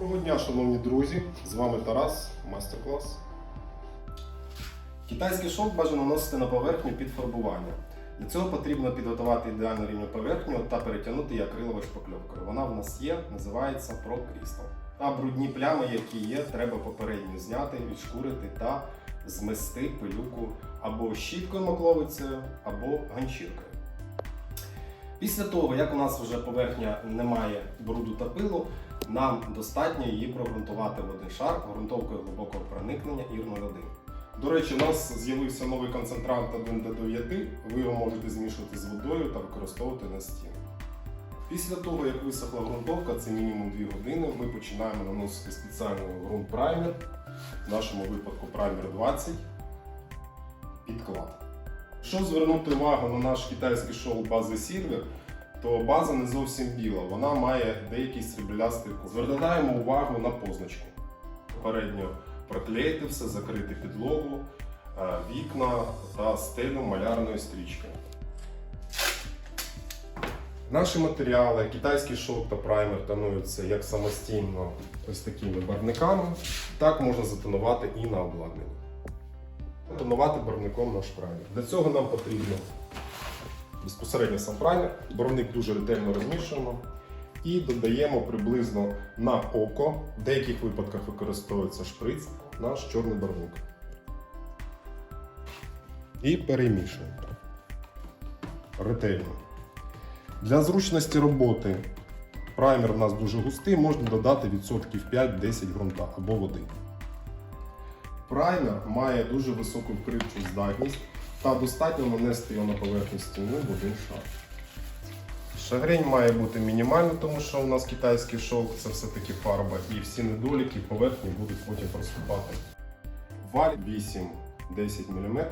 Доброго дня, шановні друзі! З вами Тарас, майстер-клас. Китайський шовк бажано наносити на поверхню під фарбування. Для цього потрібно підготувати ідеальну рівню поверхню та перетягнути її акриловою шпакльовкою. Вона в нас є, називається Pro Crystal. Та брудні плями, які є, треба попередньо зняти, відшкурити та змести пилюку або щіткою макловицею, або ганчіркою. Після того, як у нас вже поверхня не має бруду та пилу, нам достатньо її прогрунтувати в один шар ґрунтовкою глибокого проникнення ір 01. До речі, у нас з'явився новий концентрант 1 до 9. Ви його можете змішувати з водою та використовувати на стіну. Після того, як висохла ґрунтовка, це мінімум 2 години, ми починаємо наносити спеціальний ґрунт праймер, в нашому випадку праймер 20, підклад. Якщо звернути увагу на наш китайський шоу бази Silver, то база не зовсім біла, вона має деякий сріблястий колір. Звертаємо увагу на позначку. Попередньо проклеїти все, закрити підлогу, е, вікна та стелю малярною стрічкою. Наші матеріали, китайський шовк та праймер тонуються як самостійно ось такими барвниками, так можна затонувати і на обладнанні. Тонувати барвником наш праймер. Для цього нам потрібно безпосередньо сам праймер. Барвник дуже ретельно розмішуємо і додаємо приблизно на око. В деяких випадках використовується шприц, наш чорний барвник. І перемішуємо ретельно. Для зручності роботи праймер у нас дуже густий, можна додати відсотків 5-10 ґрунта або води. Праймер має дуже високу вкривчу здатність та достатньо нанести його на поверхню стіни в один шар. Шагрень має бути мінімальна, тому що у нас китайський шовк це все-таки фарба, і всі недоліки поверхні будуть потім проступати. Валь 8-10 мм.